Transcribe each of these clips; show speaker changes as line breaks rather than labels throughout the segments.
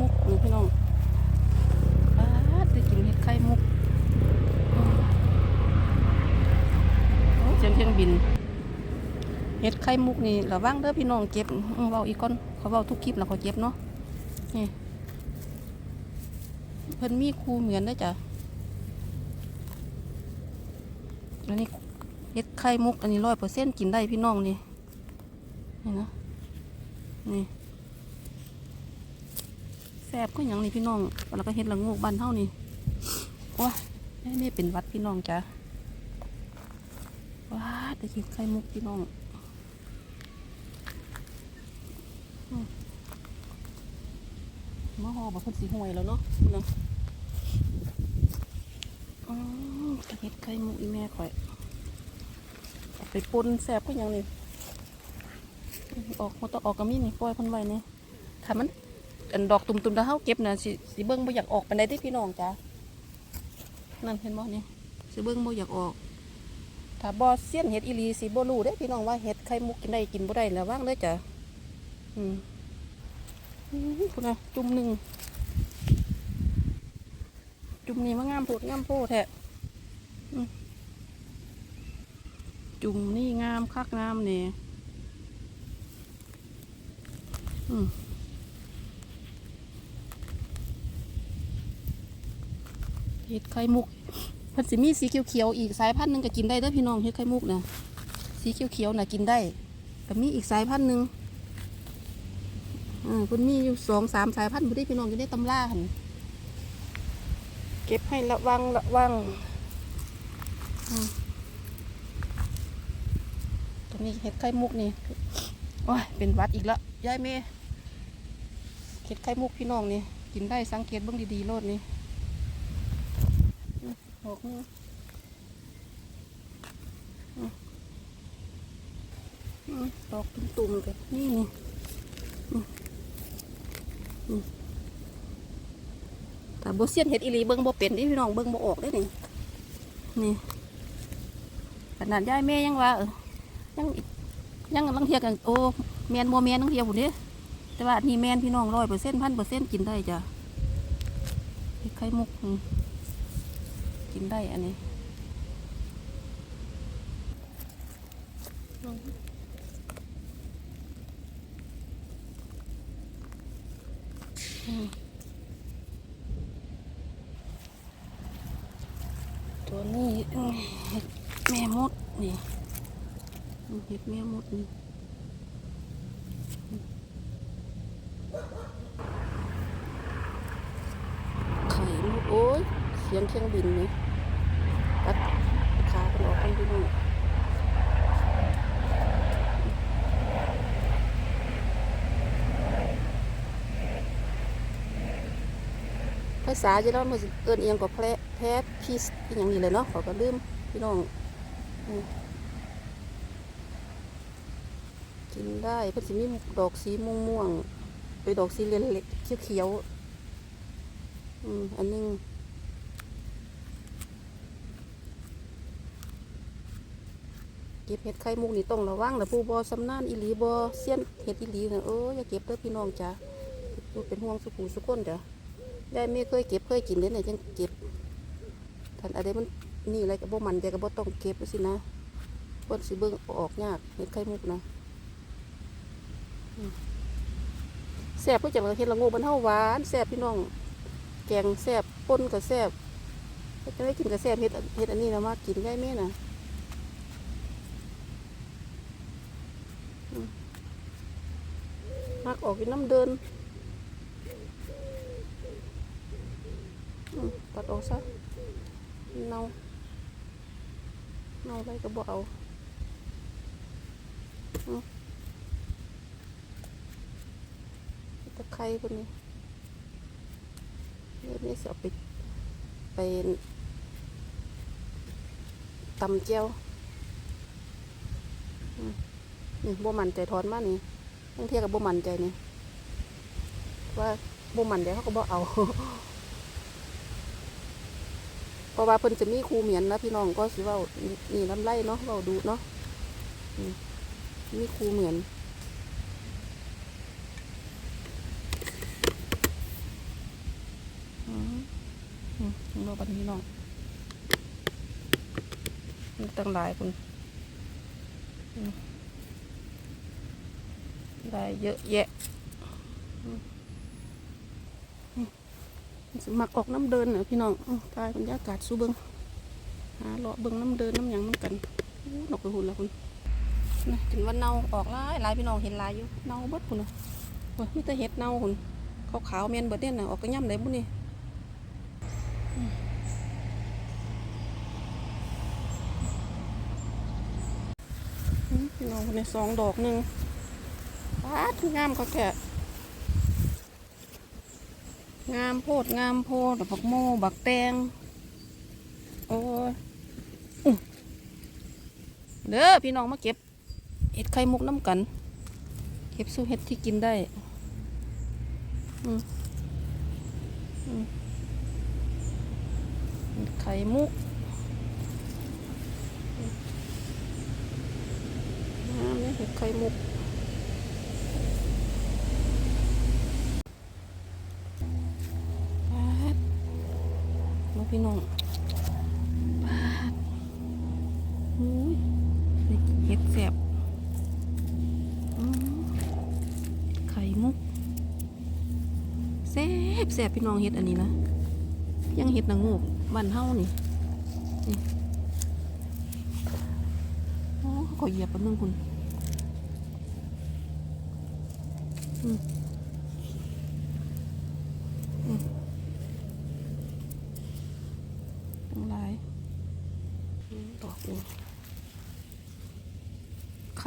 มุกนี่พี่น้องป้าดได้กินเห็ดไข่มุกเสียงเครื่องบิน เห็ดไข่มุกนี่ระวังเด้อพี่น้องเจ็บเว้าอีกก่อนเขาเว้าทุกคลิปแล้วเขาเจ็บเนาะนี่เพิ่นมีครูเหมือนเด้จ้ะอันนี้เห็ดไข่มุก อันนี้ร้อยเปอร์เซ็นต์กินได้พี่น้องนี่นี่นะนี่ ซ่บก็อย่างนี้พี่น้องแล้วก็เห็ดละงูบ้านเท่านี่โอ้ยไม่เป็นวัดพี่น้องจ้ะว้าแต่กินไข่มุกพี่น้องมาห่อแบบคนสีห่วยแล้วเนาะนะอืมกระเฮ็ดไข่มุกอีแม่ข่อยไปปนแสบก็ยังนี่ออกมาต้องออกกระมีนี่ปล่อยพันไว้นี่ยถ้ามัน อันดอกตุ่มๆแล้วเฮาเก็บน่ะสิสิเบิ่งบ่อยากออกปานใดเด้พี่น้องจ้ะนั่นเห็นบ่นี่สิเบิ่งบ่อยากออก ถ้าบ่เสี้ยนเฮ็ดอีหลีสิบ่รู้เด้พี่น้องว่าเฮ็ดไข่มุกกินได้กินบ่ได้ระวังเด้อจ้ะอืมอืมคุณนะจุ่มหนึ่งจุ่มนี่มางามโพดงามโพดแท้จุ่มนี่งามคักงามเนี่ยอืม เห็ดไข่มุกพันสิมีสีเขียวๆอีกสายพันธุ์หนึ่งก็กินได้เด้อพี่น้องเห็ดไข่มุกนะสีเขียวๆน่ะกินได้ก็มีอีกสายพันธุ์หนึ่งอ่าคุณมีอยู่สองสามสายพันธุ์บุได้พี่น้องอยู่ในตำราหันเก็บให้ระวังระวังอืมตัวนี้เห็ดไข่มุกนี่โอ้ยเป็นวัดอีกแล้วยายเมย์เห็ดไข่มุกพี่น้องนี่กินได้สังเกตเบื้องดีๆโลดนี่ อออกนี่อืมอืมดอกตุ่มกันนี่นี่แต่โบเซียนเห็ดอีหลีเบิ้งโบเป็นที่พี่น้องเบิ้งโบออกได้นี่นี่ขนาดยายแม่ยังว่าเออยังยังลังเทียกันโอ้แมนโบแมนลังเทียผมนี่แต่ว่านี่แมนพี่น้องร้อยเปอร์เซ็นต์พันเปอร์เซ็นต์กินได้จ้ะไข่มุกอืม กินได้อันนี้ตัวนี้เห็ดแม่มดนี่เห็ดแม่มดนี่ไข่ลูกโอ้ยเสียงเครื่องบินนี่ ออกภาษาจะเล่ามาเอินเอียงกับแพร่แพทพีสอย่างนี้เลยเนาะเขาก็ลืมพี่น้องกินได้เพิ่นสิมีดอกสีม่วงม่วงไปดอกสีเหลืองเล็กเขียวเขียวอืมอันหนึง เก็บเห็ดไข่มุกนี่ต้องระวังนะผู้บอสำนานอีหลีบอเสี้ยนเห็ดอีหลีนะเอออย่าเก็บเด้อพี่น้องจ้ะเป็นห่วงสุขุสุขคนเด้อได้ไม่เคยเก็บเคยกินเลยเนี่ยยังเก็บท่านอะไรมันนี่อะไรกับโบมันแต่กับโบต้องเก็บสินะบนสิเบิ้งออกยากเห็ดไข่มุกนะแซ่บก็จะมาเห็ดละงูมันเทาหวานแซ่บพี่น้อง แกงแซ่บป่นกับแซ่บจะไม่กินกับแซ่บเห็ดเห็ดอันนี้นะมากกินได้ไหมนะอืม มักออกกินน้ำเดินตัดออกซะเน่าเน่าอะไรก็บ่เอาอืมตะไคร้พวกนี้เดี๋ยวนี้จะเอาไปไปตำเจียวอืมนี่บ่มันใจถอนมานี่ บางเทียกับบ่มันใจนี่ว่าบ่มันใจเขาก็บ่เอาเพราะว่าเพิ่นจะมีครูเหมียนนะพี่น้องก็สิว่านี่ลำไรเนาะเราดูเนาะมีครูเหมือนเราบันนี้น้องมีตั้งหลายคน ได้เยอะแยะอืมอืมสิมักออกน้ำเดินเหรอพี่น้องอืมกายบรรยากาศสู้เบิงหาเลาะเบิงน้ำเดินน้ำหยังมันกันนกกระหุ่นละคุณนะถึงวันเน่าออกหลายลายพี่น้องเห็นลายอยู่เน่าเบิดคุณนะโอ้ยมีแต่เห็ดเน่าคุณขาวๆเมียนเบิดเนี่ยนะออกกระย่ำได้บุนี่พี่น้องในสองดอกหนึ่ง ปาดงามก็แค่งามโพดงามโพดบักโมบักแตงโอ้เด้อพี่น้องมาเก็บเห็ดไข่มุกน้ำกัน เก็บสู้เห็ดที่กินได้เห็ดไข่มุกน้ำเนี่ยเห็ดไข่มุกปาดมาพี่น้องปาดอุ้ยนี่เห็ดแสบอืมไข่มุก แสบแสบพี่น้องเห็ดอันนี้นะยังเห็ดนางงูบ้านเฮานี่นี่โอ้เขาก็เหยียบแป๊บนึงคุณอืมอืมตั้งหลายอืมดอกนี่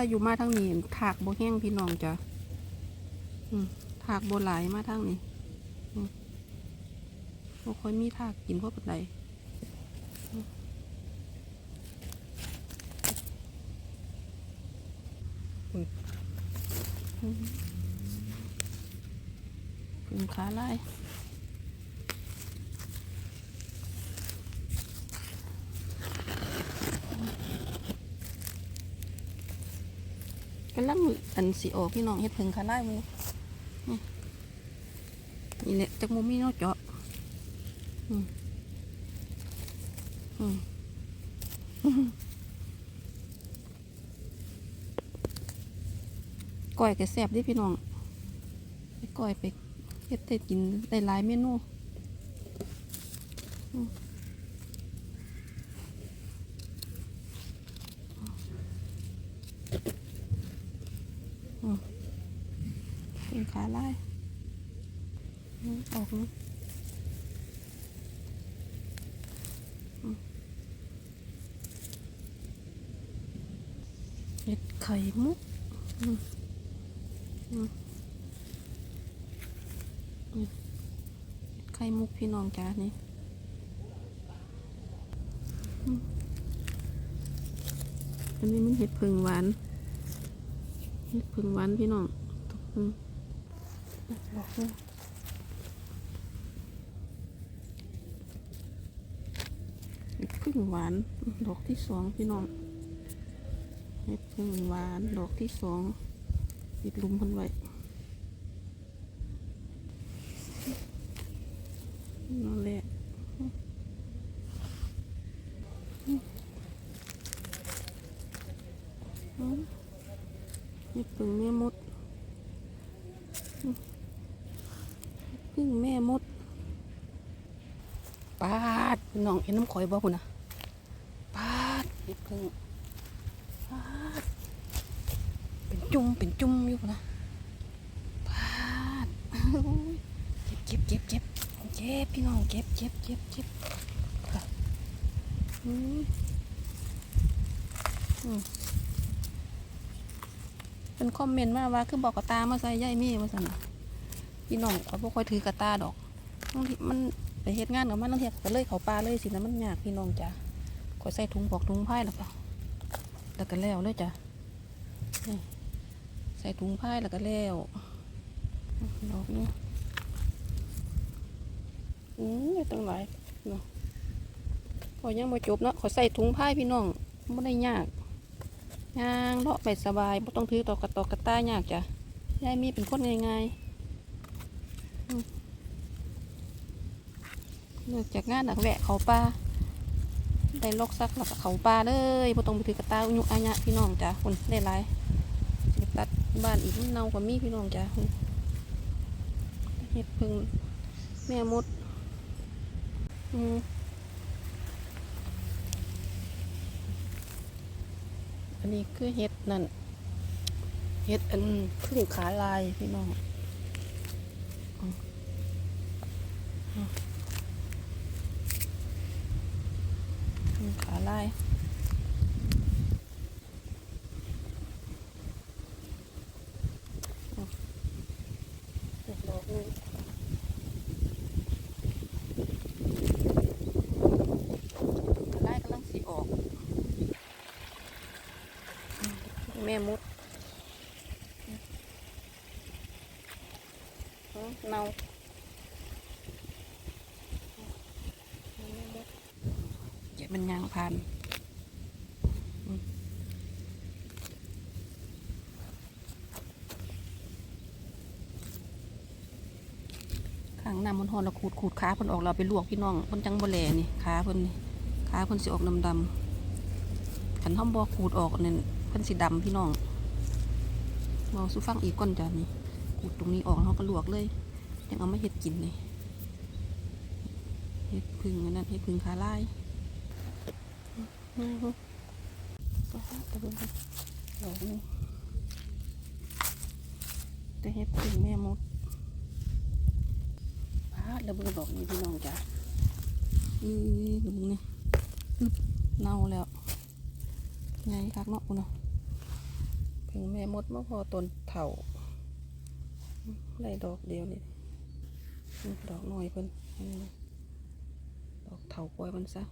าอยู่มาทางนี้ถากโบแห้งพี่น้องจ้ะอืมถากโบหลายมาทางนี้ บ่ค่อยมีถากกินพราะปัดใดอืมอืมอืมพึ่งขาไล่กำลังอันสีออกพี่น้องเฮ็ดพึ่งขาไล่มือ นี่นี่แหละจังมุมมีเนาะเจาะอืมอืมก้อยก็แซ่บดิพี่น้องไปก้อยไปเฮ็ดได้กินได้หลายเมนูอืมอืมเป็นขาลายอืมออกนี่อืมเห็ดไข่มุกไข่มุกพี่น้องจ้านี่อันนี้มันเห็ดผึ่งหวาน เห็ดผึ่งหวานพี่น้องอืมบอกเลยเห็ดผึ่งหวาน ดอกที่สองพี่น้อง เห็ดผึ่งหวานดอกที่สองปิดลุมพันไว้นั่นแหละนี่พึ่งแม่มดพึ่งแม่มดปาดน้องเห็นน้ำข่อยบ่คุณนะปาดนี่พึ่ง เป็นจุ่มเป็นจุ่มอยู่นะปาดเก็บเก็บเก็บเก็บเจ็บพี่น้องเจ็บเจ็บเจ็บเจ็บอืมอืมเป็นคอมเมนต์มาว่าคือบอกกระตามาใส่ย่ายมีมาสั่นพี่น้องเขาบ่ค่อยถือกระตาดอกบางทีมันไปเฮ็ดงานกับมันบางทีก็เลยเขาปลาเลยสินะมันยากพี่น้องจ้ะคอยใส่ถุงบอกถุงผ้าแล้วก็ แล้วก็แล้วเลยจ้ะใส่ถุงผ้าแล้วก็แล้วดอกนี้อืมตั้งหลายเนาะพอยังมาจบเนาะขอใส่ถุงผ้าพี่น้องไม่ได้ยากย่างเลาะไปสบายไม่ต้องถือตอกกระตอกกระต้ายากจ้ะยายมีเป็นคนง่ายๆเลิกจากงานหนักแวะเขาป่า ได้ลอกซักแล้วก็เขาป่าเลยบ่ต้องไปถือกระตาอุยุอาญะพี่น้องจ้ะคนได้หลายตัดบ้านอีกนเน่ากว่ามีพี่น้องจ้ะเฮ็ดพึ่งแม่มดอืมอันนี้คือเฮ็ดนั่นเฮ็ดอันพึ่งขาลายพี่น้องอืมขาลายอืมอีกดอกหนึ่งขาลายกำลังสีออกอืม แม่มุดเนาเก็บมันยางพันข้างหน้ำมันหอนเราขูดขูดขาเพิ่นออกเราไปลวกพี่น้องเพิ่นจังบ่แลนี่ขาเพิ่นนี่ขาเพิ่นสิออกดำดำขันห้อมบ่ขูดออกเนั่น เพิ่นสิดำพี่น้องเมาสู้ฟังอีกก่อนจ้ะนี่ขูดตรงนี้ออกแล้วเราก็ลวกเลย ยังเอามาเฮ็ดกินนี่เฮ็ดพึ่งนนั้นเฮ็ดพึ่งขาลายนี่ฮะก็หาตะเบิ่งกันดอกนี้แต่เฮ็ดพึ่งแม่มดพาดแล้วเบิ่งดอกนี้พี่น้องจ้ะอือดูนี่เน่าแล้ว ไงคักเนาะคุณเนาะเพิ่งแม่มดมาพอต้นเถาได้ดอกเดียวนี่ดอกหน้อยเพิ่นดอกเถาปล่อยมันซะ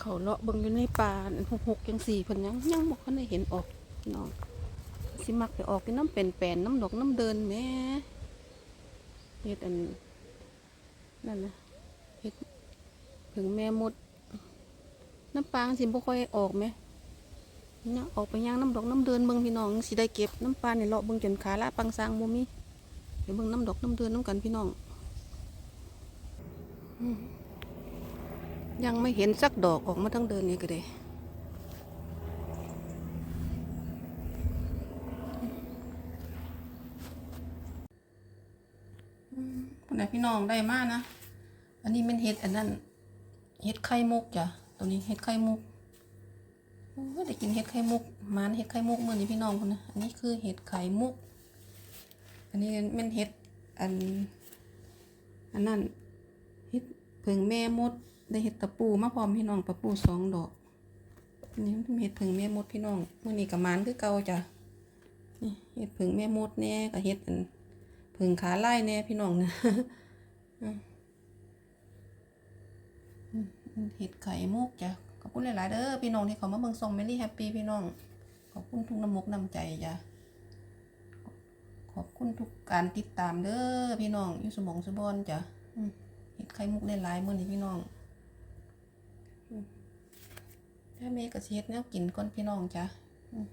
เขาเลาะเบิ่งอยู่ในป่าอันหกๆจังสี่เพิ่นยังยังบ่คันได้เห็นออกน้องสิมักไปออกที่น้ำเป็นแปนน้ำดอกน้ำเดินแม่เฮ็ดอันนั่นนะเฮ็ดถึงแม่มดน้ำปลาสิบ่ค่อยออกไหม เนี่ยออกไปย่างน้ำดอกน้ำเดินเบิ่งพี่น้องสิได้เก็บน้ำปลาเนี่ยเลาะเบิ่งจนขาละปังซางบ่มีเดี๋ยวเบิ่งน้ำดอกน้ำเดินน้ำกันพี่น้องยังไม่เห็นสักดอกออกมาทั้งเดินนี่ก็ได้คนไหนพี่น้องได้มากนะ อันนี้เป็นเห็ดอันนั้น เห็ดไข่มุกจ้ะ ตัวนี้เห็ดไข่มุก โอ้ยได้กินเห็ดไข่มุกมานเห็ดไข่มุกเมื่อนี้พี่น้องคนนะอันนี้คือเห็ดไข่มุก อันนี้เป็นเห็ดอันอันนั้นเห็ดเพิงแม่มดได้เห็ดตะปูมาพร้อมพี่น้องตะปูสองดอกอันนี้เป็นเห็ดเพิงแม่มดพี่น้องเมื่อนี้กับมานคือเก่าจ้ะนี่เห็ดเพิงแม่มดแน่กับเห็ดอันเพิงขาไล่แน่พี่น้องนะเห็ดไข่มุกจ้ะ คุณหลาย ๆ เด้อพี่น้องที่เขามาเบิ่งส่งเมลี่แฮปปี้พี่น้อง ขอบคุณทุกน้ำมกน้ำใจจ้ะขอบคุณทุกการติดตามเด้อพี่น้องอยู่สมองสบอนจ้ะเห็ดไข่มุกได้หลายมื้อนี้พี่น้องอืมถ้าเมย์ก็สิเฮ็ดแนวกินก่อนพี่น้องจ้ะอืม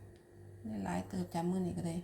ได้หลายเติบจ้ะมื้อนี้ก็ได้